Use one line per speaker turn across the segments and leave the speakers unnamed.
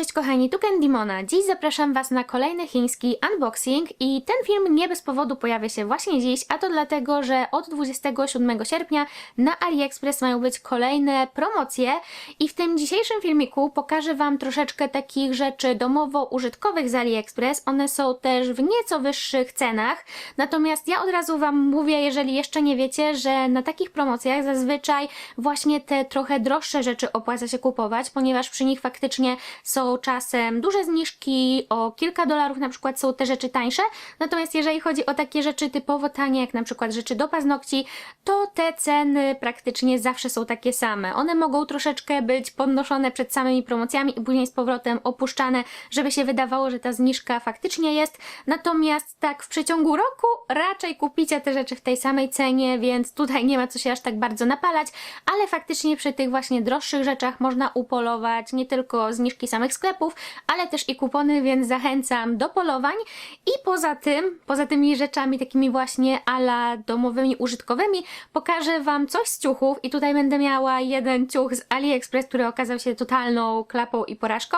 cześć kochani, tu Candymona. Dziś zapraszam Was na kolejny chiński unboxing i ten film nie bez powodu pojawia się właśnie dziś, a to dlatego, że od 27 sierpnia na AliExpress mają być kolejne promocje i w tym dzisiejszym filmiku pokażę Wam troszeczkę takich rzeczy domowo-użytkowych z AliExpress. One są też w nieco wyższych cenach, natomiast ja od razu Wam mówię, jeżeli jeszcze nie wiecie, że na takich promocjach zazwyczaj właśnie te trochę droższe rzeczy opłaca się kupować, ponieważ przy nich faktycznie są czasem duże zniżki, o kilka dolarów na przykład są te rzeczy tańsze, natomiast jeżeli chodzi o takie rzeczy typowo tanie, jak na przykład rzeczy do paznokci, to te ceny praktycznie zawsze są takie same. One mogą troszeczkę być podnoszone przed samymi promocjami i później z powrotem opuszczane, żeby się wydawało, że ta zniżka faktycznie jest, natomiast tak w przeciągu roku raczej kupicie te rzeczy w tej samej cenie, więc tutaj nie ma co się aż tak bardzo napalać, ale faktycznie przy tych właśnie droższych rzeczach można upolować nie tylko zniżki samych sklepów, ale też i kupony, więc zachęcam do polowań. I poza tym, poza tymi rzeczami takimi właśnie ala domowymi, użytkowymi, pokażę Wam coś z ciuchów i tutaj będę miała jeden ciuch z AliExpress, który okazał się totalną klapą i porażką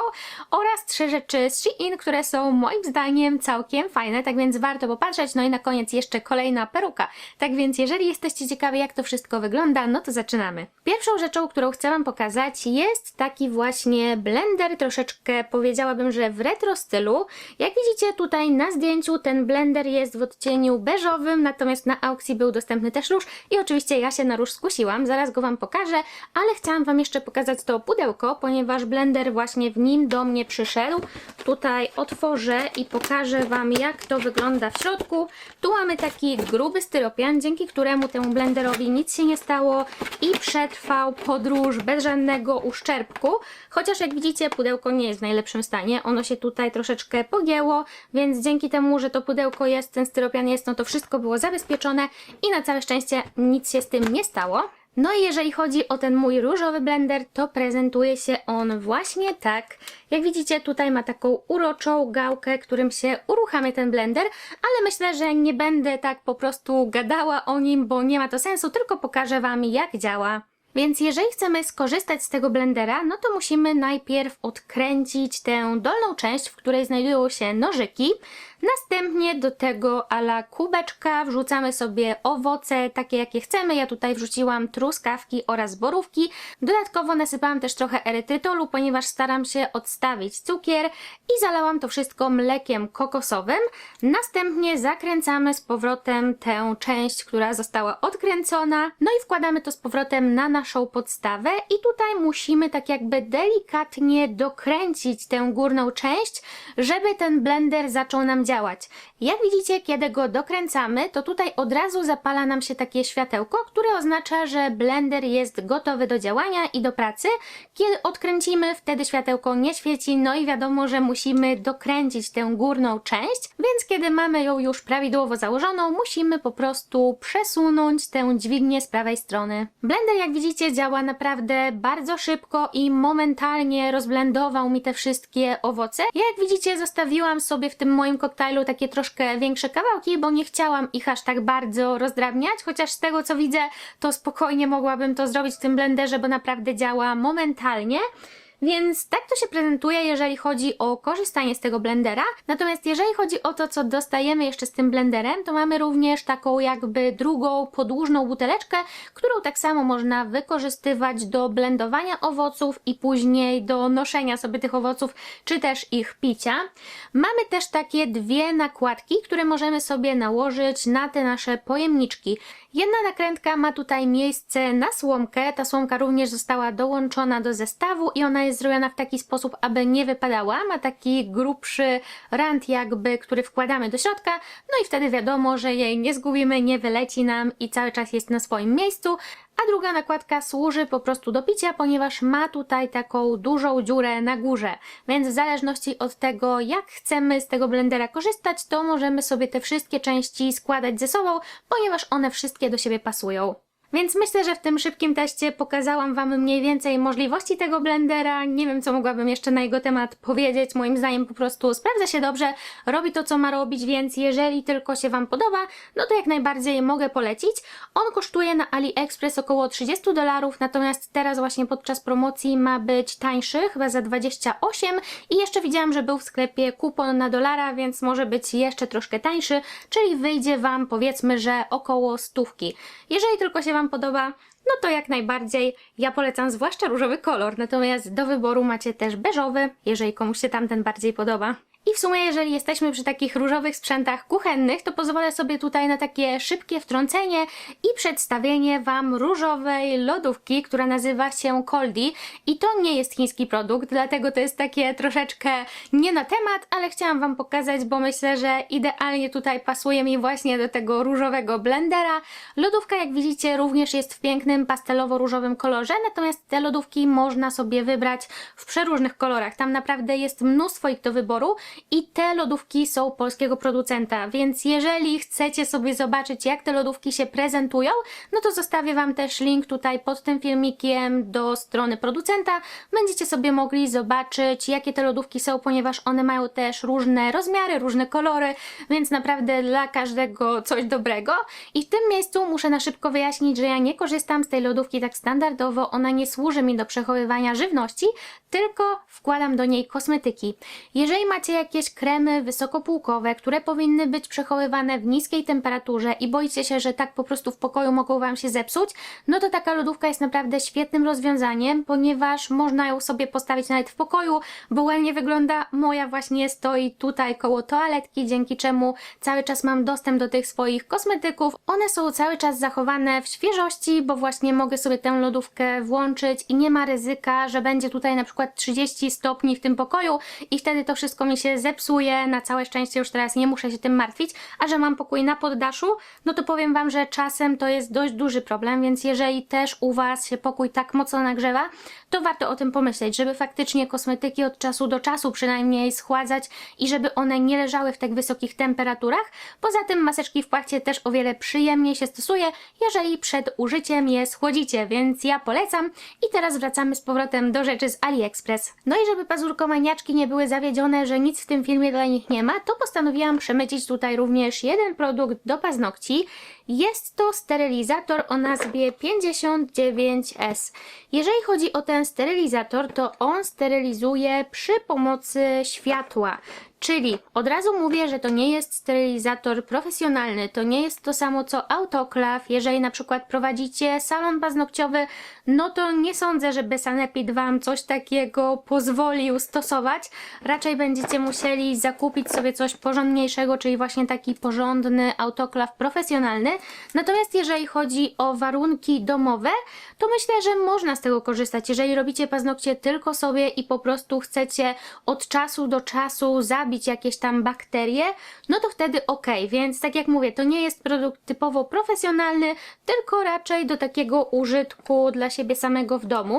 oraz trzy rzeczy z Shein, które są moim zdaniem całkiem fajne, tak więc warto popatrzeć. No i na koniec jeszcze kolejna peruka. Tak więc jeżeli jesteście ciekawi jak to wszystko wygląda, no to zaczynamy. Pierwszą rzeczą, którą chcę Wam pokazać jest taki właśnie blender, troszeczkę powiedziałabym, że w retro stylu. Jak widzicie tutaj na zdjęciu ten blender jest w odcieniu beżowym, natomiast na aukcji był dostępny też róż i oczywiście ja się na róż skusiłam, zaraz go Wam pokażę, ale chciałam Wam jeszcze pokazać to pudełko, ponieważ blender właśnie w nim do mnie przyszedł. Tutaj otworzę i pokażę Wam jak to wygląda w środku. Tu mamy taki gruby styropian, dzięki któremu temu blenderowi nic się nie stało i przetrwał podróż bez żadnego uszczerbku, chociaż jak widzicie pudełko nie jest w najlepszym stanie, ono się tutaj troszeczkę pogięło, więc dzięki temu, że to pudełko jest, ten styropian jest, no to wszystko było zabezpieczone i na całe szczęście nic się z tym nie stało. No i jeżeli chodzi o ten mój różowy blender, to prezentuje się on właśnie tak. Jak widzicie, tutaj ma taką uroczą gałkę, którym się uruchamia ten blender, ale myślę, że nie będę tak po prostu gadała o nim, bo nie ma to sensu, tylko pokażę Wam jak działa. Więc jeżeli chcemy skorzystać z tego blendera, no to musimy najpierw odkręcić tę dolną część, w której znajdują się nożyki. Następnie do tego ala kubeczka wrzucamy sobie owoce, takie jakie chcemy. Ja tutaj wrzuciłam truskawki oraz borówki. Dodatkowo nasypałam też trochę erytrytolu, ponieważ staram się odstawić cukier i zalałam to wszystko mlekiem kokosowym. Następnie zakręcamy z powrotem tę część, która została odkręcona. No i wkładamy to z powrotem na naszą podstawę i tutaj musimy tak jakby delikatnie dokręcić tę górną część, żeby ten blender zaczął nam działać. Jak widzicie, kiedy go dokręcamy, to tutaj od razu zapala nam się takie światełko, które oznacza, że blender jest gotowy do działania i do pracy. Kiedy odkręcimy, wtedy światełko nie świeci, no i wiadomo, że musimy dokręcić tę górną część, więc kiedy mamy ją już prawidłowo założoną, musimy po prostu przesunąć tę dźwignię z prawej strony. Blender, jak widzicie, działa naprawdę bardzo szybko i momentalnie rozblendował mi te wszystkie owoce. Jak widzicie, zostawiłam sobie w tym moim koktajlu takie troszkę większe kawałki, bo nie chciałam ich aż tak bardzo rozdrabniać, chociaż z tego co widzę, to spokojnie mogłabym to zrobić w tym blenderze, bo naprawdę działa momentalnie. Więc tak to się prezentuje, jeżeli chodzi o korzystanie z tego blendera. Natomiast jeżeli chodzi o to, co dostajemy jeszcze z tym blenderem, to mamy również taką jakby drugą podłużną buteleczkę, którą tak samo można wykorzystywać do blendowania owoców i później do noszenia sobie tych owoców, czy też ich picia. Mamy też takie dwie nakładki, które możemy sobie nałożyć na te nasze pojemniczki. Jedna nakrętka ma tutaj miejsce na słomkę. Ta słomka również została dołączona do zestawu i ona jest zrobiona w taki sposób, aby nie wypadała. Ma taki grubszy rand jakby, który wkładamy do środka. No i wtedy wiadomo, że jej nie zgubimy, nie wyleci nam i cały czas jest na swoim miejscu. A druga nakładka służy po prostu do picia, ponieważ ma tutaj taką dużą dziurę na górze. Więc w zależności od tego, jak chcemy z tego blendera korzystać, to możemy sobie te wszystkie części składać ze sobą, ponieważ one wszystkie do siebie pasują. Więc myślę, że w tym szybkim teście pokazałam Wam mniej więcej możliwości tego blendera. Nie wiem, co mogłabym jeszcze na jego temat powiedzieć. Moim zdaniem po prostu sprawdza się dobrze, robi to, co ma robić, więc jeżeli tylko się Wam podoba, no to jak najbardziej mogę polecić. On kosztuje na AliExpress około 30 dolarów, natomiast teraz właśnie podczas promocji ma być tańszy, chyba za 28 i jeszcze widziałam, że był w sklepie kupon na dolara, więc może być jeszcze troszkę tańszy, czyli wyjdzie Wam powiedzmy, że około stówki. Jeżeli tylko się Wam podoba, no to jak najbardziej ja polecam zwłaszcza różowy kolor, natomiast do wyboru macie też beżowy, jeżeli komuś się tamten bardziej podoba. I w sumie, jeżeli jesteśmy przy takich różowych sprzętach kuchennych, to pozwolę sobie tutaj na takie szybkie wtrącenie i przedstawienie Wam różowej lodówki, która nazywa się Coldi. I to nie jest chiński produkt, dlatego to jest takie troszeczkę nie na temat, ale chciałam Wam pokazać, bo myślę, że idealnie tutaj pasuje mi właśnie do tego różowego blendera. Lodówka, jak widzicie, również jest w pięknym pastelowo-różowym kolorze, natomiast te lodówki można sobie wybrać w przeróżnych kolorach. Tam naprawdę jest mnóstwo ich do wyboru i te lodówki są polskiego producenta, więc jeżeli chcecie sobie zobaczyć, jak te lodówki się prezentują, no to zostawię Wam też link tutaj pod tym filmikiem do strony producenta. Będziecie sobie mogli zobaczyć, jakie te lodówki są, ponieważ one mają też różne rozmiary, różne kolory, więc naprawdę dla każdego coś dobrego. I w tym miejscu muszę na szybko wyjaśnić, że ja nie korzystam z tej lodówki tak standardowo, ona nie służy mi do przechowywania żywności, tylko wkładam do niej kosmetyki. Jeżeli macie jakieś kremy wysokopółkowe, które powinny być przechowywane w niskiej temperaturze i boicie się, że tak po prostu w pokoju mogą Wam się zepsuć, no to taka lodówka jest naprawdę świetnym rozwiązaniem, ponieważ można ją sobie postawić nawet w pokoju, bo ładnie wygląda. Moja właśnie stoi tutaj koło toaletki, dzięki czemu cały czas mam dostęp do tych swoich kosmetyków. One są cały czas zachowane w świeżości, bo właśnie mogę sobie tę lodówkę włączyć i nie ma ryzyka, że będzie tutaj na przykład 30 stopni w tym pokoju i wtedy to wszystko mi się zepsuje. Na całe szczęście już teraz nie muszę się tym martwić, a że mam pokój na poddaszu, no to powiem Wam, że czasem to jest dość duży problem, więc jeżeli też u Was się pokój tak mocno nagrzewa, to warto o tym pomyśleć, żeby faktycznie kosmetyki od czasu do czasu przynajmniej schładzać i żeby one nie leżały w tak wysokich temperaturach. Poza tym maseczki w płachcie też o wiele przyjemniej się stosuje, jeżeli przed użyciem je schłodzicie, więc ja polecam. I teraz wracamy z powrotem do rzeczy z AliExpress. No i żeby pazurkomaniaczki nie były zawiedzione, że nic w tym filmie dla nich nie ma, to postanowiłam przemycić tutaj również jeden produkt do paznokci. Jest to sterylizator o nazwie 59S. Jeżeli chodzi o ten sterylizator, to on sterylizuje przy pomocy światła. Czyli od razu mówię, że to nie jest sterylizator profesjonalny, to nie jest to samo co autoklaw. Jeżeli na przykład prowadzicie salon paznokciowy, no to nie sądzę, żeby Sanepid Wam coś takiego pozwolił stosować. Raczej będziecie musieli zakupić sobie coś porządniejszego, czyli właśnie taki porządny autoklaw profesjonalny. Natomiast jeżeli chodzi o warunki domowe, to myślę, że można z tego korzystać. Jeżeli robicie paznokcie tylko sobie i po prostu chcecie od czasu do czasu zabić jakieś tam bakterie, no to wtedy ok. Więc tak jak mówię, to nie jest produkt typowo profesjonalny, tylko raczej do takiego użytku dla siebie samego w domu.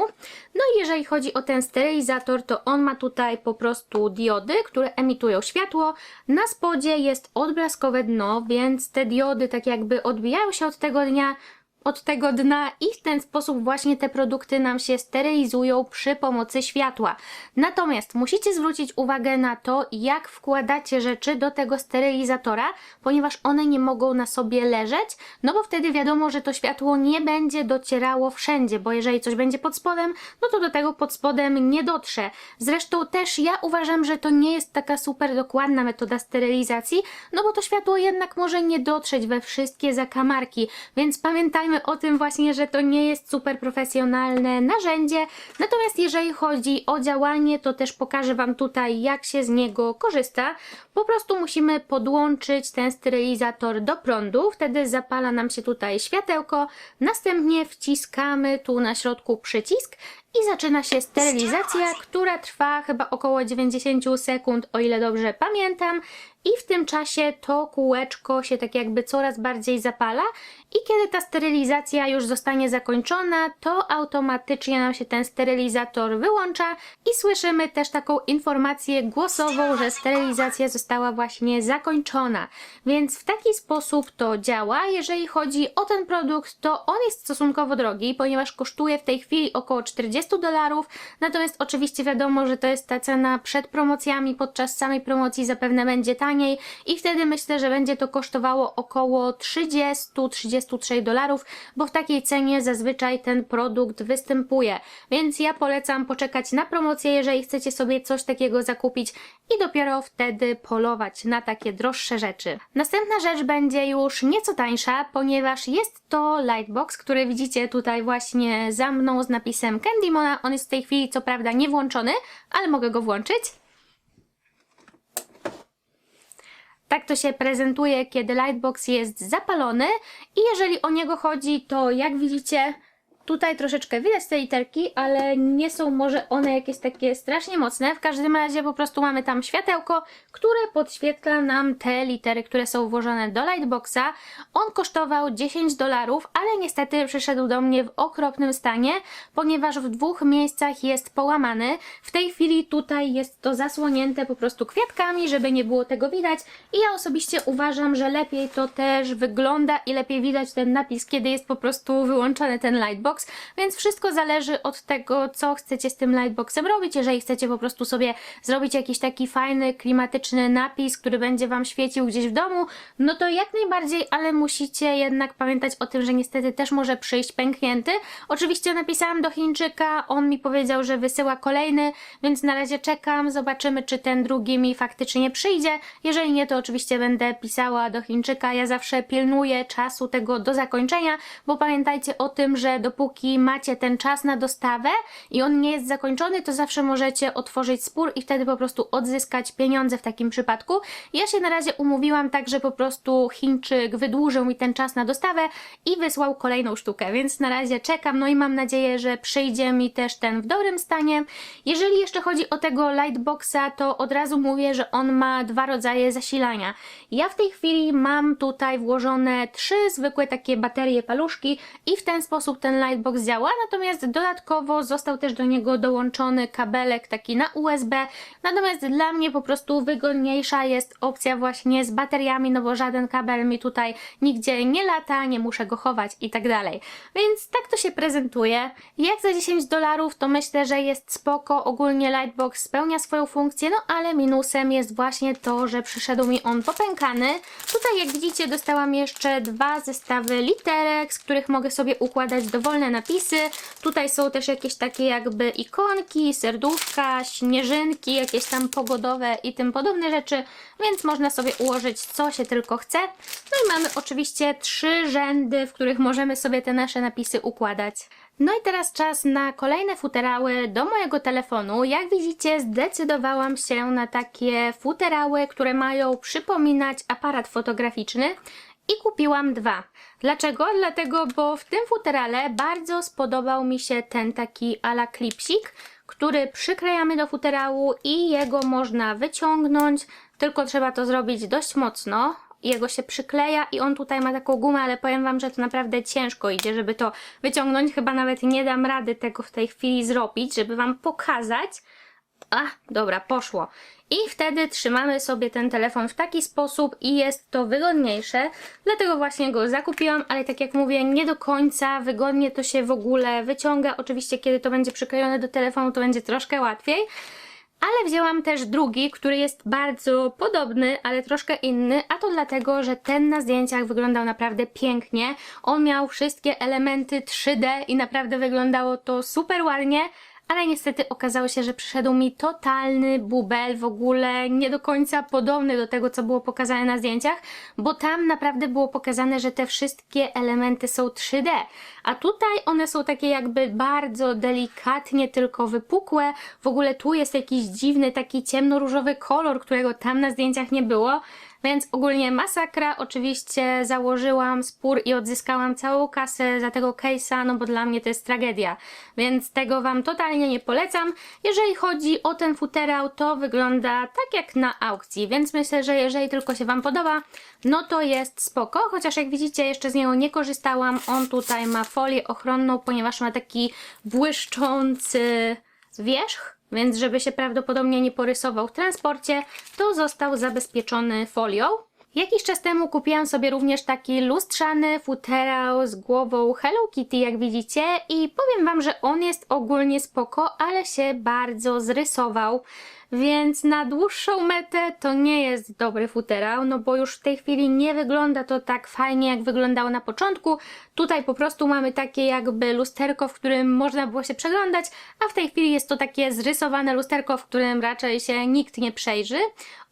No i jeżeli chodzi o ten sterylizator, to on ma tutaj po prostu diody, które emitują światło. Na spodzie jest odblaskowe dno, więc te diody tak jakby odbijają się od tego dnia, od tego dna i w ten sposób właśnie te produkty nam się sterylizują przy pomocy światła. Natomiast musicie zwrócić uwagę na to, jak wkładacie rzeczy do tego sterylizatora, ponieważ one nie mogą na sobie leżeć, no bo wtedy wiadomo, że to światło nie będzie docierało wszędzie, bo jeżeli coś będzie pod spodem, no to do tego pod spodem nie dotrze. Zresztą też ja uważam, że to nie jest taka super dokładna metoda sterylizacji, no bo to światło jednak może nie dotrzeć we wszystkie zakamarki, więc pamiętajmy o tym właśnie, że to nie jest super profesjonalne narzędzie. Natomiast jeżeli chodzi o działanie, to też pokażę Wam tutaj, jak się z niego korzysta. Po prostu musimy podłączyć ten sterylizator do prądu, wtedy zapala nam się tutaj światełko, następnie wciskamy tu na środku przycisk i zaczyna się sterylizacja, która trwa chyba około 90 sekund, o ile dobrze pamiętam. I w tym czasie to kółeczko się tak jakby coraz bardziej zapala i kiedy ta sterylizacja już zostanie zakończona, to automatycznie nam się ten sterylizator wyłącza i słyszymy też taką informację głosową, że sterylizacja została właśnie zakończona. Więc w taki sposób to działa. Jeżeli chodzi o ten produkt, to on jest stosunkowo drogi, ponieważ kosztuje w tej chwili około 40 dolarów. Natomiast oczywiście wiadomo, że to jest ta cena przed promocjami, podczas samej promocji zapewne będzie taniej i wtedy myślę, że będzie to kosztowało około 30-33 dolarów, bo w takiej cenie zazwyczaj ten produkt występuje. Więc ja polecam poczekać na promocję, jeżeli chcecie sobie coś takiego zakupić i dopiero wtedy polować na takie droższe rzeczy. Następna rzecz będzie już nieco tańsza, ponieważ jest to Lightbox, który widzicie tutaj właśnie za mną z napisem Candymona. On jest w tej chwili co prawda nie włączony, ale mogę go włączyć. Tak to się prezentuje, kiedy Lightbox jest zapalony i jeżeli o niego chodzi, to jak widzicie, tutaj troszeczkę widać te literki, ale nie są może one jakieś takie strasznie mocne. W każdym razie po prostu mamy tam światełko, które podświetla nam te litery, które są włożone do Lightboxa. On kosztował 10 dolarów, ale niestety przyszedł do mnie w okropnym stanie, ponieważ w dwóch miejscach jest połamany. W tej chwili tutaj jest to zasłonięte po prostu kwiatkami, żeby nie było tego widać i ja osobiście uważam, że lepiej to też wygląda i lepiej widać ten napis, kiedy jest po prostu wyłączony ten Lightbox, więc wszystko zależy od tego, co chcecie z tym Lightboxem robić. Jeżeli chcecie po prostu sobie zrobić jakiś taki fajny, klimatyczny napis, który będzie Wam świecił gdzieś w domu, no to jak najbardziej, ale musicie jednak pamiętać o tym, że niestety też może przyjść pęknięty. Oczywiście napisałam do Chińczyka, on mi powiedział, że wysyła kolejny, więc na razie czekam, zobaczymy, czy ten drugi mi faktycznie przyjdzie. Jeżeli nie, to oczywiście będę pisała do Chińczyka. Ja zawsze pilnuję czasu tego do zakończenia, bo pamiętajcie o tym, że dopóki macie ten czas na dostawę i on nie jest zakończony, to zawsze możecie otworzyć spór i wtedy po prostu odzyskać pieniądze w takim przypadku. Ja się na razie umówiłam tak, że po prostu Chińczyk wydłużył mi ten czas na dostawę i wysłał kolejną sztukę, więc na razie czekam, no i mam nadzieję, że przyjdzie mi też ten w dobrym stanie. Jeżeli jeszcze chodzi o tego Lightboxa, to od razu mówię, że on ma dwa rodzaje zasilania. Ja w tej chwili mam tutaj włożone trzy zwykłe takie baterie paluszki i w ten sposób ten Lightbox działa, natomiast dodatkowo został też do niego dołączony kabelek taki na USB, natomiast dla mnie po prostu wygodniejsza jest opcja właśnie z bateriami, no bo żaden kabel mi tutaj nigdzie nie lata, nie muszę go chować i tak dalej. Więc tak to się prezentuje. Jak za 10 dolarów to myślę, że jest spoko, ogólnie Lightbox spełnia swoją funkcję, no ale minusem jest właśnie to, że przyszedł mi on popękany. Tutaj jak widzicie dostałam jeszcze dwa zestawy literek, z których mogę sobie układać dowolne napisy. Tutaj są też jakieś takie jakby ikonki, serduszka, śnieżynki, jakieś tam pogodowe i tym podobne rzeczy, więc można sobie ułożyć co się tylko chce. No i mamy oczywiście trzy rzędy, w których możemy sobie te nasze napisy układać. No i teraz czas na kolejne futerały do mojego telefonu. Jak widzicie, zdecydowałam się na takie futerały, które mają przypominać aparat fotograficzny i kupiłam dwa. Dlaczego? Dlatego, bo w tym futerale bardzo spodobał mi się ten taki ala klipsik, który przyklejamy do futerału i jego można wyciągnąć, tylko trzeba to zrobić dość mocno. Jego się przykleja i on tutaj ma taką gumę, ale powiem Wam, że to naprawdę ciężko idzie, żeby to wyciągnąć. Chyba nawet nie dam rady tego w tej chwili zrobić, żeby Wam pokazać. A, dobra, poszło. I wtedy trzymamy sobie ten telefon w taki sposób i jest to wygodniejsze. Dlatego właśnie go zakupiłam, ale tak jak mówię, nie do końca wygodnie to się w ogóle wyciąga. Oczywiście, kiedy to będzie przyklejone do telefonu, to będzie troszkę łatwiej. Ale wzięłam też drugi, który jest bardzo podobny, ale troszkę inny, a to dlatego, że ten na zdjęciach wyglądał naprawdę pięknie. On miał wszystkie elementy 3D i naprawdę wyglądało to super ładnie, ale niestety okazało się, że przyszedł mi totalny bubel, w ogóle nie do końca podobny do tego, co było pokazane na zdjęciach, bo tam naprawdę było pokazane, że te wszystkie elementy są 3D, a tutaj one są takie jakby bardzo delikatnie tylko wypukłe, w ogóle tu jest jakiś dziwny taki ciemnoróżowy kolor, którego tam na zdjęciach nie było, Więc ogólnie masakra. Oczywiście założyłam spór i odzyskałam całą kasę za tego case'a, no bo dla mnie to jest tragedia. Więc tego Wam totalnie nie polecam. Jeżeli chodzi o ten futerał, to wygląda tak jak na aukcji, więc myślę, że jeżeli tylko się Wam podoba, no to jest spoko. Chociaż jak widzicie, jeszcze z niego nie korzystałam. On tutaj ma folię ochronną, ponieważ ma taki błyszczący wierzch, więc żeby się prawdopodobnie nie porysował w transporcie, to został zabezpieczony folią. Jakiś czas temu kupiłam sobie również taki lustrzany futerał z głową Hello Kitty, jak widzicie, i powiem Wam, że on jest ogólnie spoko, ale się bardzo zrysował. Więc na dłuższą metę to nie jest dobry futerał, no bo już w tej chwili nie wygląda to tak fajnie, jak wyglądało na początku. Tutaj po prostu mamy takie jakby lusterko, w którym można było się przeglądać, a w tej chwili jest to takie zrysowane lusterko, w którym raczej się nikt nie przejrzy.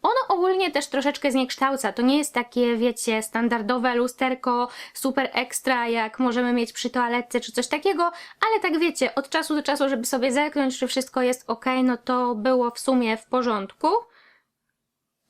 Ono ogólnie też troszeczkę zniekształca. To nie jest takie, wiecie, standardowe lusterko, super ekstra, jak możemy mieć przy toaletce czy coś takiego, ale tak wiecie, od czasu do czasu, żeby sobie zerknąć, czy wszystko jest ok, no to było w sumie w porządku.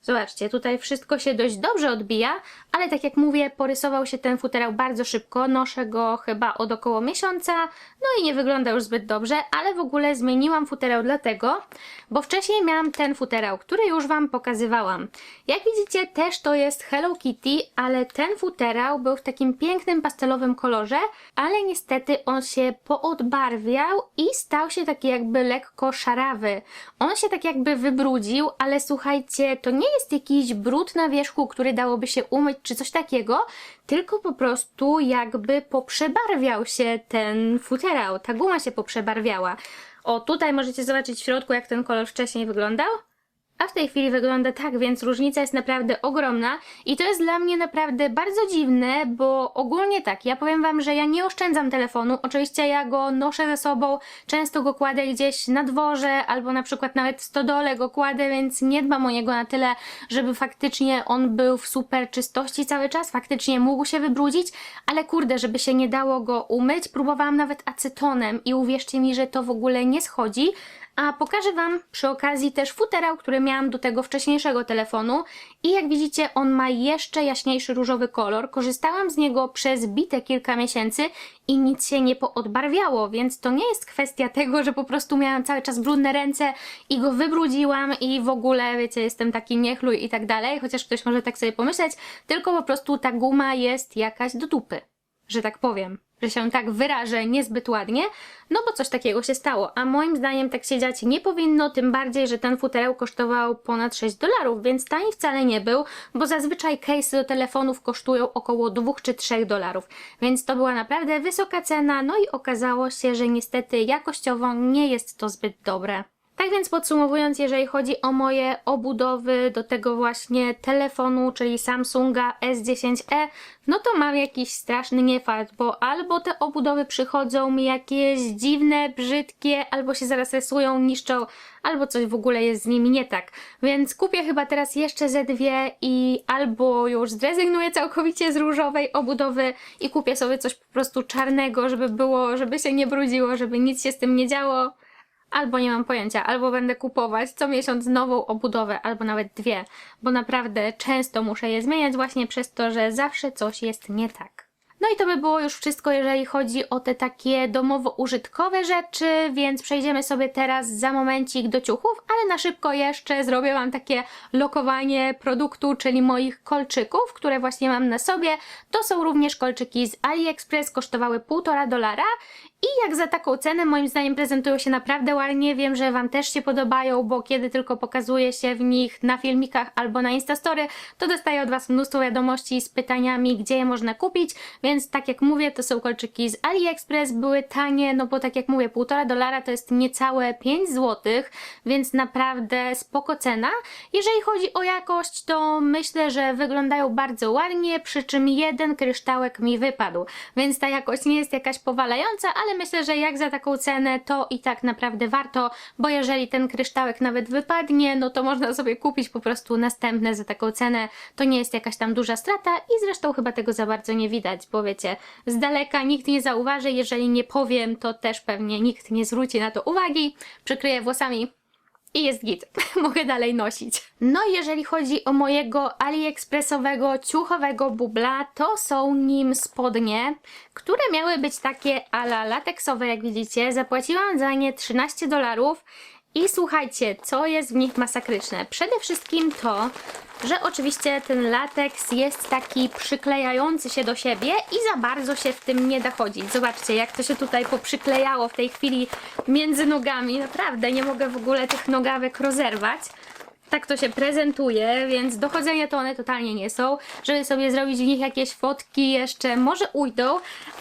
Zobaczcie, tutaj wszystko się dość dobrze odbija, ale tak jak mówię, porysował się ten futerał bardzo szybko. Noszę go chyba od około miesiąca, no i nie wygląda już zbyt dobrze, ale w ogóle zmieniłam futerał dlatego, bo wcześniej miałam ten futerał, który już Wam pokazywałam. Jak widzicie, też to jest Hello Kitty, ale ten futerał był w takim pięknym pastelowym kolorze, ale niestety on się poodbarwiał i stał się taki jakby lekko szarawy. On się tak jakby wybrudził, ale słuchajcie, to nie jest jakiś brud na wierzchu, który dałoby się umyć czy coś takiego, tylko po prostu jakby poprzebarwiał się ten futerał. Ta guma się poprzebarwiała. O, tutaj możecie zobaczyć w środku, jak ten kolor wcześniej wyglądał. A w tej chwili wygląda tak, więc różnica jest naprawdę ogromna i to jest dla mnie naprawdę bardzo dziwne, bo ogólnie tak, ja powiem Wam, że ja nie oszczędzam telefonu, oczywiście ja go noszę ze sobą, często go kładę gdzieś na dworze albo na przykład nawet w stodole go kładę, więc nie dbam o niego na tyle, żeby faktycznie on był w super czystości cały czas, faktycznie mógł się wybrudzić, ale kurde, żeby się nie dało go umyć, próbowałam nawet acetonem i uwierzcie mi, że to w ogóle nie schodzi, a pokażę Wam przy okazji też futerał, który miałam do tego wcześniejszego telefonu i jak widzicie on ma jeszcze jaśniejszy różowy kolor. Korzystałam z niego przez bite kilka miesięcy i nic się nie poodbarwiało, więc to nie jest kwestia tego, że po prostu miałam cały czas brudne ręce i go wybrudziłam i w ogóle, wiecie, jestem taki niechluj i tak dalej, chociaż ktoś może tak sobie pomyśleć, tylko po prostu ta guma jest jakaś do dupy, że tak powiem że się tak wyrażę niezbyt ładnie, no bo coś takiego się stało. A moim zdaniem tak się dziać nie powinno, tym bardziej, że ten futerał kosztował ponad 6 dolarów, więc tani wcale nie był, bo zazwyczaj case do telefonów kosztują około 2 czy 3 dolarów. Więc to była naprawdę wysoka cena, no i okazało się, że niestety jakościowo nie jest to zbyt dobre. Tak więc podsumowując, jeżeli chodzi o moje obudowy do tego właśnie telefonu, czyli Samsunga S10e, no to mam jakiś straszny niefart, bo albo te obudowy przychodzą mi jakieś dziwne, brzydkie, albo się zaraz rysują, niszczą, albo coś w ogóle jest z nimi nie tak. Więc kupię chyba teraz jeszcze ze dwie i albo już zrezygnuję całkowicie z różowej obudowy i kupię sobie coś po prostu czarnego, żeby było, żeby się nie brudziło, żeby nic się z tym nie działo albo nie mam pojęcia, albo będę kupować co miesiąc nową obudowę, albo nawet dwie, bo naprawdę często muszę je zmieniać właśnie przez to, że zawsze coś jest nie tak. No i to by było już wszystko, jeżeli chodzi o te takie domowo-użytkowe rzeczy, więc przejdziemy sobie teraz za momencik do ciuchów, ale na szybko jeszcze zrobię Wam takie lokowanie produktu, czyli moich kolczyków, które właśnie mam na sobie. To są również kolczyki z AliExpress, kosztowały 1,5 dolara i jak za taką cenę moim zdaniem prezentują się naprawdę ładnie. Wiem, że Wam też się podobają, bo kiedy tylko pokazuje się w nich na filmikach albo na Instastory, to dostaję od Was mnóstwo wiadomości z pytaniami, gdzie je można kupić, więc tak jak mówię, to są kolczyki z AliExpress, były tanie, no bo tak jak mówię, 1,5 dolara to jest niecałe 5 zł, więc naprawdę spoko cena. Jeżeli chodzi o jakość, to myślę, że wyglądają bardzo ładnie, przy czym jeden kryształek mi wypadł, więc ta jakość nie jest jakaś powalająca, ale myślę, że jak za taką cenę, to i tak naprawdę warto, bo jeżeli ten kryształek nawet wypadnie, no to można sobie kupić po prostu następne za taką cenę, to nie jest jakaś tam duża strata i zresztą chyba tego za bardzo nie widać, bo wiecie, z daleka nikt nie zauważy, jeżeli nie powiem, to też pewnie nikt nie zwróci na to uwagi, przykryję włosami i jest git. Mogę dalej nosić. No jeżeli chodzi o mojego AliExpressowego ciuchowego bubla, to są nim spodnie, które miały być takie ala lateksowe, jak widzicie. Zapłaciłam za nie 13 dolarów i słuchajcie, co jest w nich masakryczne. Przede wszystkim to, że oczywiście ten lateks jest taki przyklejający się do siebie i za bardzo się w tym nie da chodzić. Zobaczcie, jak to się tutaj poprzyklejało w tej chwili między nogami. Naprawdę nie mogę w ogóle tych nogawek rozerwać. Tak to się prezentuje, więc do chodzenia to one totalnie nie są. Żeby sobie zrobić w nich jakieś fotki jeszcze może ujdą,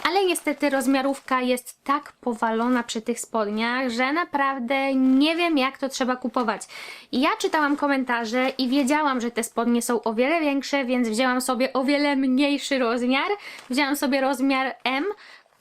ale niestety rozmiarówka jest tak powalona przy tych spodniach, że naprawdę nie wiem jak to trzeba kupować. Ja czytałam komentarze i wiedziałam, że te spodnie są o wiele większe, więc wzięłam sobie o wiele mniejszy rozmiar. Wzięłam sobie rozmiar M,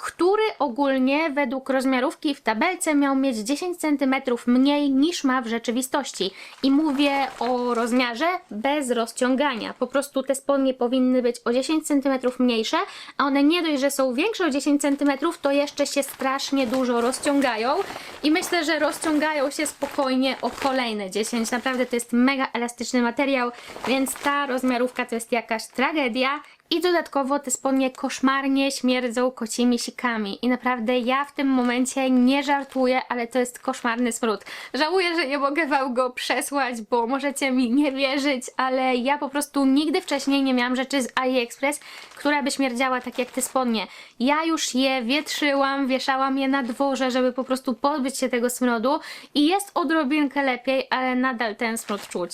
który ogólnie według rozmiarówki w tabelce miał mieć 10 cm mniej niż ma w rzeczywistości. I mówię o rozmiarze bez rozciągania. Po prostu te spodnie powinny być o 10 cm mniejsze, a one nie dość, że są większe o 10 cm, to jeszcze się strasznie dużo rozciągają. I myślę, że rozciągają się spokojnie o kolejne 10. Naprawdę to jest mega elastyczny materiał, więc ta rozmiarówka to jest jakaś tragedia. I dodatkowo te spodnie koszmarnie śmierdzą kocimi sikami. I naprawdę ja w tym momencie nie żartuję, ale to jest koszmarny smród. Żałuję, że nie mogę wam go przesłać, bo możecie mi nie wierzyć, ale ja po prostu nigdy wcześniej nie miałam rzeczy z AliExpress, która by śmierdziała tak jak te spodnie. Ja już je wietrzyłam, wieszałam je na dworze, żeby po prostu pozbyć się tego smrodu i jest odrobinkę lepiej, ale nadal ten smród czuć.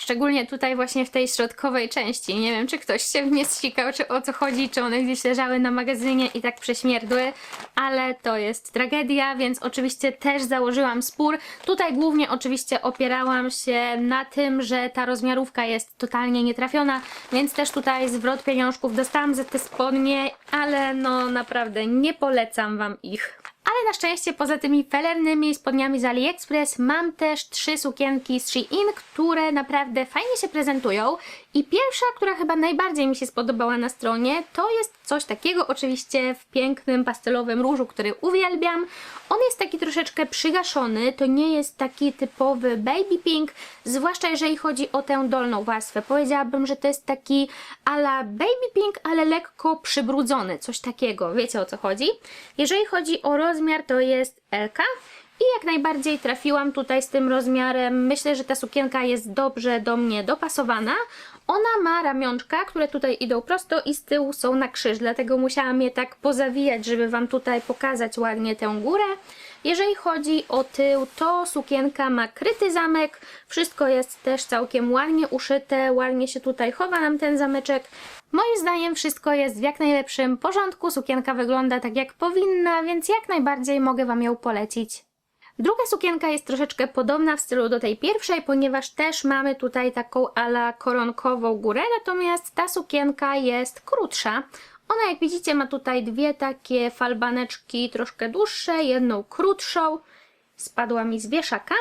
Szczególnie tutaj właśnie w tej środkowej części. Nie wiem, czy ktoś się w nie ścikał, czy o co chodzi, czy one gdzieś leżały na magazynie i tak prześmierdły, ale to jest tragedia, więc oczywiście też założyłam spór. Tutaj głównie oczywiście opierałam się na tym, że ta rozmiarówka jest totalnie nietrafiona, więc też tutaj zwrot pieniążków dostałam za te spodnie, ale no naprawdę nie polecam Wam ich. Ale na szczęście poza tymi felernymi spodniami z AliExpress mam też trzy sukienki z Shein, które naprawdę fajnie się prezentują. I pierwsza, która chyba najbardziej mi się spodobała na stronie, to jest coś takiego oczywiście w pięknym pastelowym różu, który uwielbiam. On jest taki troszeczkę przygaszony, to nie jest taki typowy baby pink, zwłaszcza jeżeli chodzi o tę dolną warstwę. Powiedziałabym, że to jest taki ala baby pink, ale lekko przybrudzony, coś takiego, wiecie o co chodzi. Jeżeli chodzi o rozmiar, to jest LK. I jak najbardziej trafiłam tutaj z tym rozmiarem. Myślę, że ta sukienka jest dobrze do mnie dopasowana. Ona ma ramionczka, które tutaj idą prosto i z tyłu są na krzyż, dlatego musiałam je tak pozawijać, żeby Wam tutaj pokazać ładnie tę górę. Jeżeli chodzi o tył, to sukienka ma kryty zamek, wszystko jest też całkiem ładnie uszyte, ładnie się tutaj chowa nam ten zameczek. Moim zdaniem wszystko jest w jak najlepszym porządku, sukienka wygląda tak jak powinna, więc jak najbardziej mogę Wam ją polecić. Druga sukienka jest troszeczkę podobna w stylu do tej pierwszej, ponieważ też mamy tutaj taką ala koronkową górę, natomiast ta sukienka jest krótsza. Ona, jak widzicie, ma tutaj dwie takie falbaneczki troszkę dłuższe, jedną krótszą. Spadła mi z wieszaka.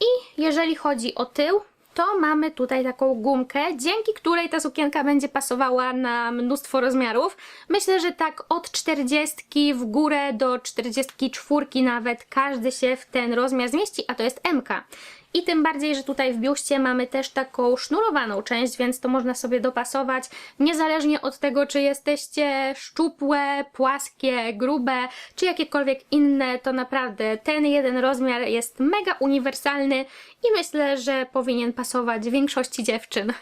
I jeżeli chodzi o tył, to mamy tutaj taką gumkę, dzięki której ta sukienka będzie pasowała na mnóstwo rozmiarów. Myślę, że tak od 40 w górę do 44 nawet każdy się w ten rozmiar zmieści, a to jest MK. I tym bardziej, że tutaj w biuście mamy też taką sznurowaną część, więc to można sobie dopasować, niezależnie od tego, czy jesteście szczupłe, płaskie, grube, czy jakiekolwiek inne, to naprawdę ten jeden rozmiar jest mega uniwersalny i myślę, że powinien pasować większości dziewczyn.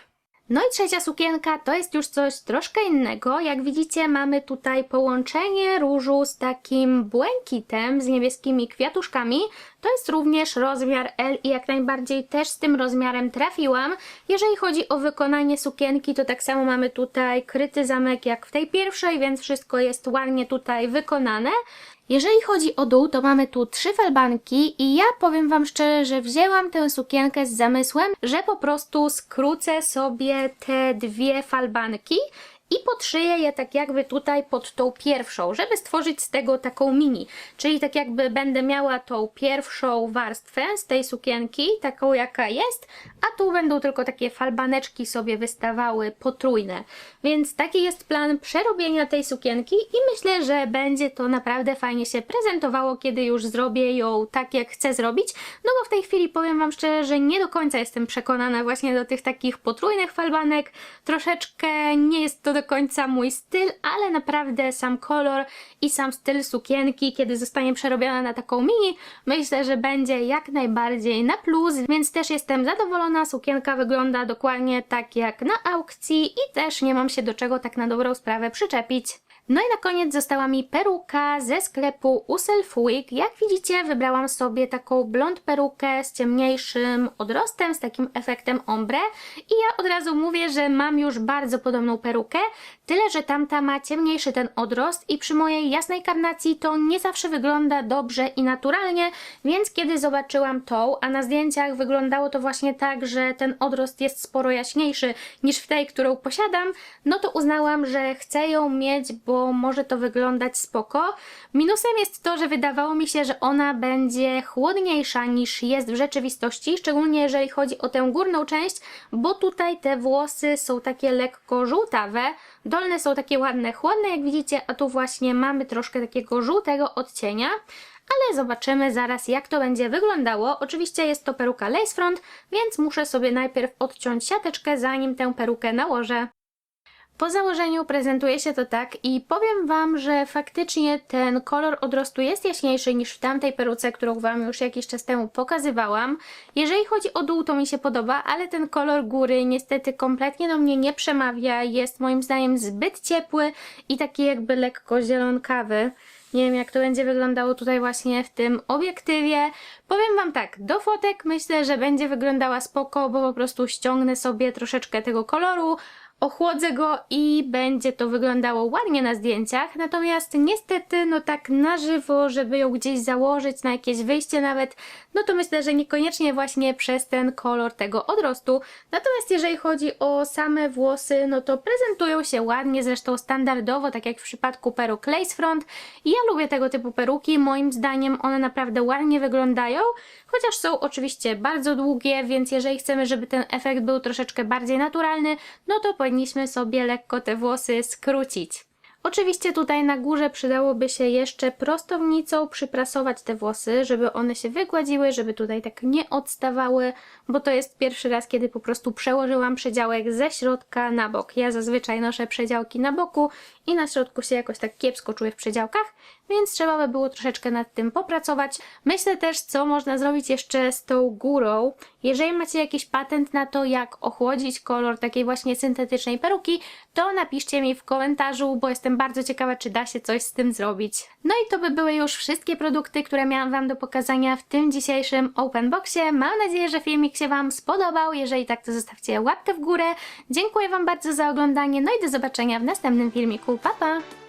No i trzecia sukienka to jest już coś troszkę innego. Jak widzicie mamy tutaj połączenie różu z takim błękitem, z niebieskimi kwiatuszkami. To jest również rozmiar L i jak najbardziej też z tym rozmiarem trafiłam. Jeżeli chodzi o wykonanie sukienki, to tak samo mamy tutaj kryty zamek jak w tej pierwszej, więc wszystko jest ładnie tutaj wykonane. Jeżeli chodzi o dół, to mamy tu trzy felbanki i ja powiem Wam szczerze, że wzięłam tę sukienkę z zamysłem, że po prostu skrócę sobie te dwie falbanki i podszyję je tak jakby tutaj pod tą pierwszą, żeby stworzyć z tego taką mini. Czyli tak jakby będę miała tą pierwszą warstwę z tej sukienki, taką jaka jest, a tu będą tylko takie falbaneczki sobie wystawały potrójne. Więc taki jest plan przerobienia tej sukienki i myślę, że będzie to naprawdę fajnie się prezentowało, kiedy już zrobię ją tak, jak chcę zrobić. No bo w tej chwili powiem Wam szczerze, że nie do końca jestem przekonana właśnie do tych takich potrójnych falbanek. Troszeczkę nie jest to do końca mój styl, ale naprawdę sam kolor i sam styl sukienki, kiedy zostanie przerobiona na taką mini, myślę, że będzie jak najbardziej na plus, więc też jestem zadowolona. Sukienka wygląda dokładnie tak jak na aukcji i też nie mam się do czego tak na dobrą sprawę przyczepić. No i na koniec została mi peruka ze sklepu Uself Wig. Jak widzicie, wybrałam sobie taką blond perukę z ciemniejszym odrostem, z takim efektem ombre. I ja od razu mówię, że mam już bardzo podobną perukę, tyle że tamta ma ciemniejszy ten odrost i przy mojej jasnej karnacji to nie zawsze wygląda dobrze i naturalnie, więc kiedy zobaczyłam tą, a na zdjęciach wyglądało to właśnie tak, że ten odrost jest sporo jaśniejszy niż w tej, którą posiadam, no to uznałam, że chcę ją mieć, bo może to wyglądać spoko. Minusem jest to, że wydawało mi się, że ona będzie chłodniejsza niż jest w rzeczywistości, szczególnie jeżeli chodzi o tę górną część, bo tutaj te włosy są takie lekko żółtawe, dolne są takie ładne, chłodne jak widzicie, a tu właśnie mamy troszkę takiego żółtego odcienia. Ale zobaczymy zaraz jak to będzie wyglądało. Oczywiście jest to peruka lace front, więc muszę sobie najpierw odciąć siateczkę zanim tę perukę nałożę. Po założeniu prezentuje się to tak i powiem Wam, że faktycznie ten kolor odrostu jest jaśniejszy niż w tamtej peruce, którą Wam już jakiś czas temu pokazywałam. Jeżeli chodzi o dół, to mi się podoba, ale ten kolor góry niestety kompletnie do mnie nie przemawia. Jest moim zdaniem zbyt ciepły i taki jakby lekko zielonkawy. Nie wiem, jak to będzie wyglądało tutaj właśnie w tym obiektywie. Powiem Wam tak, do fotek myślę, że będzie wyglądała spoko, bo po prostu ściągnę sobie troszeczkę tego koloru, ochłodzę go i będzie to wyglądało ładnie na zdjęciach, natomiast niestety, no tak na żywo, żeby ją gdzieś założyć, na jakieś wyjście nawet, no to myślę, że niekoniecznie właśnie przez ten kolor tego odrostu. Natomiast jeżeli chodzi o same włosy, no to prezentują się ładnie, zresztą standardowo, tak jak w przypadku peruk lace front. Ja lubię tego typu peruki, moim zdaniem one naprawdę ładnie wyglądają, chociaż są oczywiście bardzo długie, więc jeżeli chcemy, żeby ten efekt był troszeczkę bardziej naturalny, no to powinniśmy sobie lekko te włosy skrócić. Oczywiście tutaj na górze przydałoby się jeszcze prostownicą przyprasować te włosy, żeby one się wygładziły, żeby tutaj tak nie odstawały, bo to jest pierwszy raz, kiedy po prostu przełożyłam przedziałek ze środka na bok. Ja zazwyczaj noszę przedziałki na boku i na środku się jakoś tak kiepsko czuję w przedziałkach, więc trzeba by było troszeczkę nad tym popracować. Myślę też, co można zrobić jeszcze z tą górą. Jeżeli macie jakiś patent na to, jak ochłodzić kolor takiej właśnie syntetycznej peruki, to napiszcie mi w komentarzu, bo jestem bardzo ciekawa, czy da się coś z tym zrobić. No i to by były już wszystkie produkty, które miałam Wam do pokazania w tym dzisiejszym open boxie. Mam nadzieję, że filmik się Wam spodobał. Jeżeli tak, to zostawcie łapkę w górę. Dziękuję Wam bardzo za oglądanie, no i do zobaczenia w następnym filmiku. Pa, pa!